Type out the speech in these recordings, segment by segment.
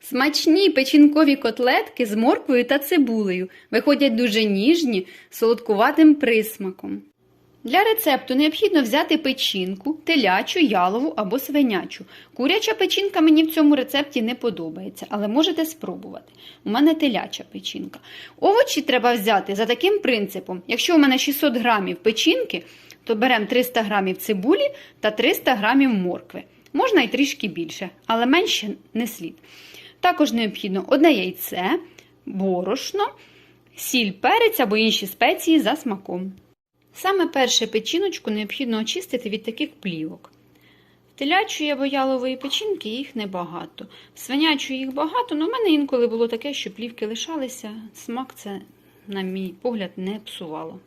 Смачні печінкові котлетки з морквою та цибулею виходять дуже ніжні, солодкуватим присмаком. Для рецепту необхідно взяти печінку, телячу, ялову або свинячу. Куряча печінка мені в цьому рецепті не подобається, але можете спробувати. У мене теляча печінка. Овочі треба взяти за таким принципом. Якщо у мене 600 грамів печінки, то беремо 300 грамів цибулі та 300 грамів моркви. Можна і трішки більше, але менше не слід. Також необхідно одне яйце, борошно, сіль, перець або інші спеції за смаком. Саме перше печіночку необхідно очистити від таких плівок. В телячої або ялової печінки їх небагато. В свинячої їх багато, але в мене інколи було таке, що плівки лишалися. Смак це, на мій погляд, не псувало.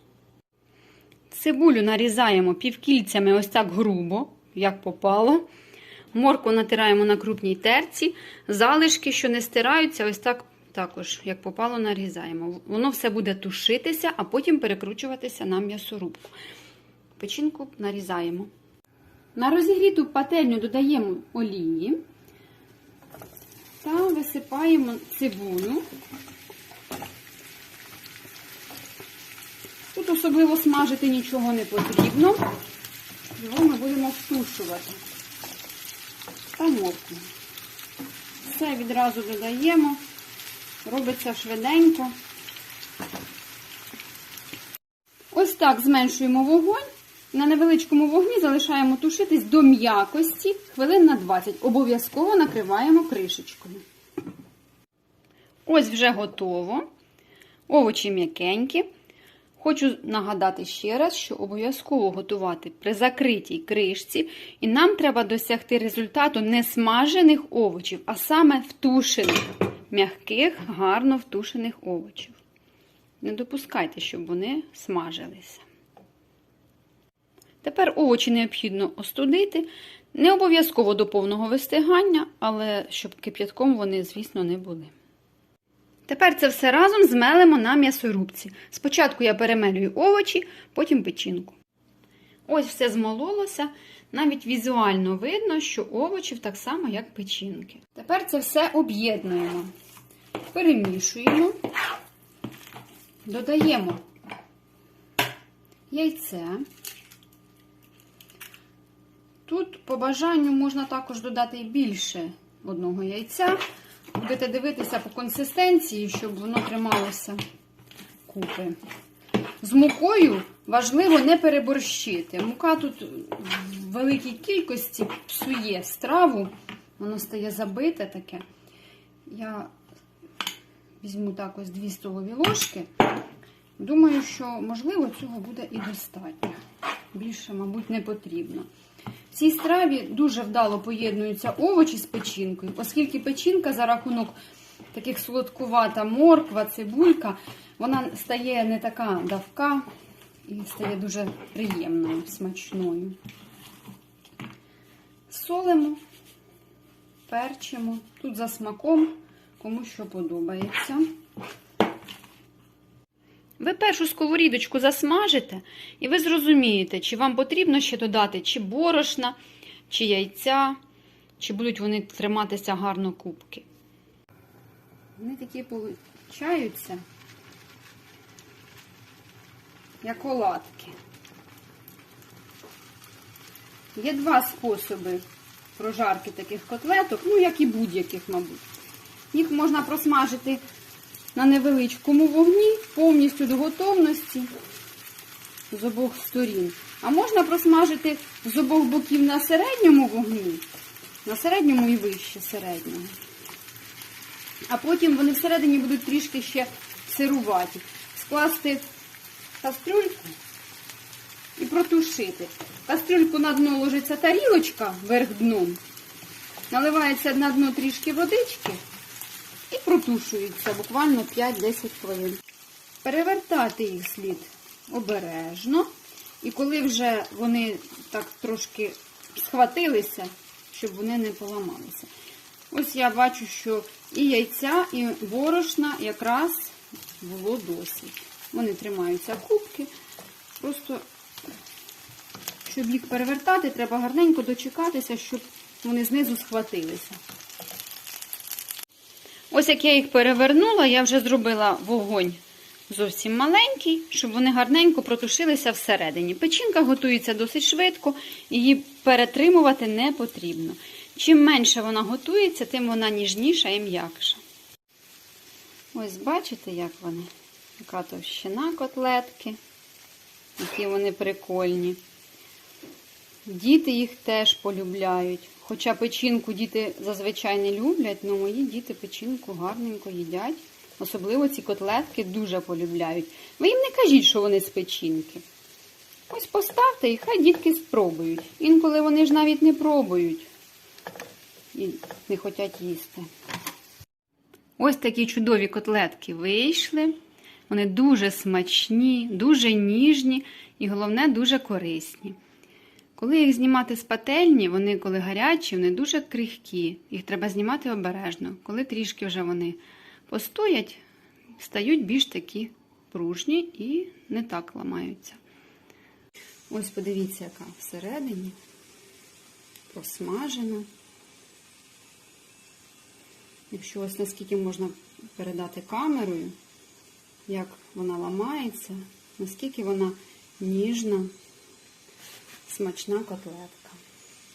Цибулю нарізаємо півкільцями ось так грубо, як попало. Морку натираємо на крупній терці, залишки, що не стираються, ось так також, як попало, нарізаємо. Воно все буде тушитися, а потім перекручуватися на м'ясорубку. Печінку нарізаємо. На розігріту пательню додаємо олії та висипаємо цибулю. Тут особливо смажити нічого не потрібно. Його ми будемо втушувати та. Все відразу додаємо, робиться швиденько. Ось так зменшуємо вогонь. На невеличкому вогні залишаємо тушитись до м'якості хвилин на 20. Обов'язково накриваємо кришечкою. Ось вже готово. Овочі м'якенькі. Хочу нагадати ще раз, що обов'язково готувати при закритій кришці, і нам треба досягти результату не смажених овочів, а саме втушених, м'яких, гарно втушених овочів. Не допускайте, щоб вони смажилися. Тепер овочі необхідно остудити, не обов'язково до повного вистигання, але щоб кип'ятком вони, звісно, не були. Тепер це все разом змелимо на м'ясорубці. Спочатку я перемелюю овочі, потім печінку. Ось все змололося. Навіть візуально видно, що овочів так само, як печінки. Тепер це все об'єднуємо, перемішуємо, додаємо яйце. Тут, по бажанню, можна також додати більше одного яйця. Будете дивитися по консистенції, щоб воно трималося купи. З мукою важливо не переборщити. Мука тут в великій кількості псує страву, воно стає забите таке. Я візьму так ось 2 столові ложки. Думаю, що, можливо, цього буде і достатньо. Більше, мабуть, не потрібно. В цій страві дуже вдало поєднуються овочі з печінкою, оскільки печінка за рахунок таких солодкувата морква, цибулька, вона стає не така давка і стає дуже приємною, смачною. Солимо, перчимо, тут за смаком, кому що подобається. Ви першу сковорідочку засмажите, і ви зрозумієте, чи вам потрібно ще додати чи борошна, чи яйця, чи будуть вони триматися гарно кубки. Вони такі получаються, як оладки. Є два способи прожарки таких котлеток, ну, як і будь-яких, мабуть. Їх можна просмажити на невеличкому вогні, повністю до готовності з обох сторін. А можна просмажити з обох боків на середньому вогні, на середньому і вище середнього. А потім вони всередині будуть трішки ще сируваті. Скласти кастрюльку і протушити. Кастрюльку на дно ложиться тарілочка вверх дном, наливається на дно трішки водички і протушуються буквально 5-10 хвилин. Перевертати їх слід обережно. І коли вже вони так трошки схватилися, щоб вони не поламалися. Ось я бачу, що і яйця, і борошна якраз було досить. Вони тримаються кубки. Просто, щоб їх перевертати, треба гарненько дочекатися, щоб вони знизу схватилися. Ось як я їх перевернула, я вже зробила вогонь зовсім маленький, щоб вони гарненько протушилися всередині. Печінка готується досить швидко, її перетримувати не потрібно. Чим менше вона готується, тим вона ніжніша і м'якша. Ось бачите, як вони? Яка товщина котлетки, які вони прикольні. Діти їх теж полюбляють. Хоча печінку діти зазвичай не люблять, але мої діти печінку гарненько їдять. Особливо ці котлетки дуже полюбляють. Ви їм не кажіть, що вони з печінки. Ось поставте і хай дітки спробують. Інколи вони ж навіть не пробують і не хочуть їсти. Ось такі чудові котлетки вийшли. Вони дуже смачні, дуже ніжні і, головне, дуже корисні. Коли їх знімати з пательні, вони, коли гарячі, вони дуже крихкі. Їх треба знімати обережно. Коли трішки вже вони постоять, стають більш такі пружні і не так ламаються. Ось подивіться, яка всередині просмажена. Якщо ось наскільки можна передати камерою, як вона ламається, наскільки вона ніжна, смачна котлетка.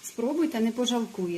Спробуйте, не пожалкуєте.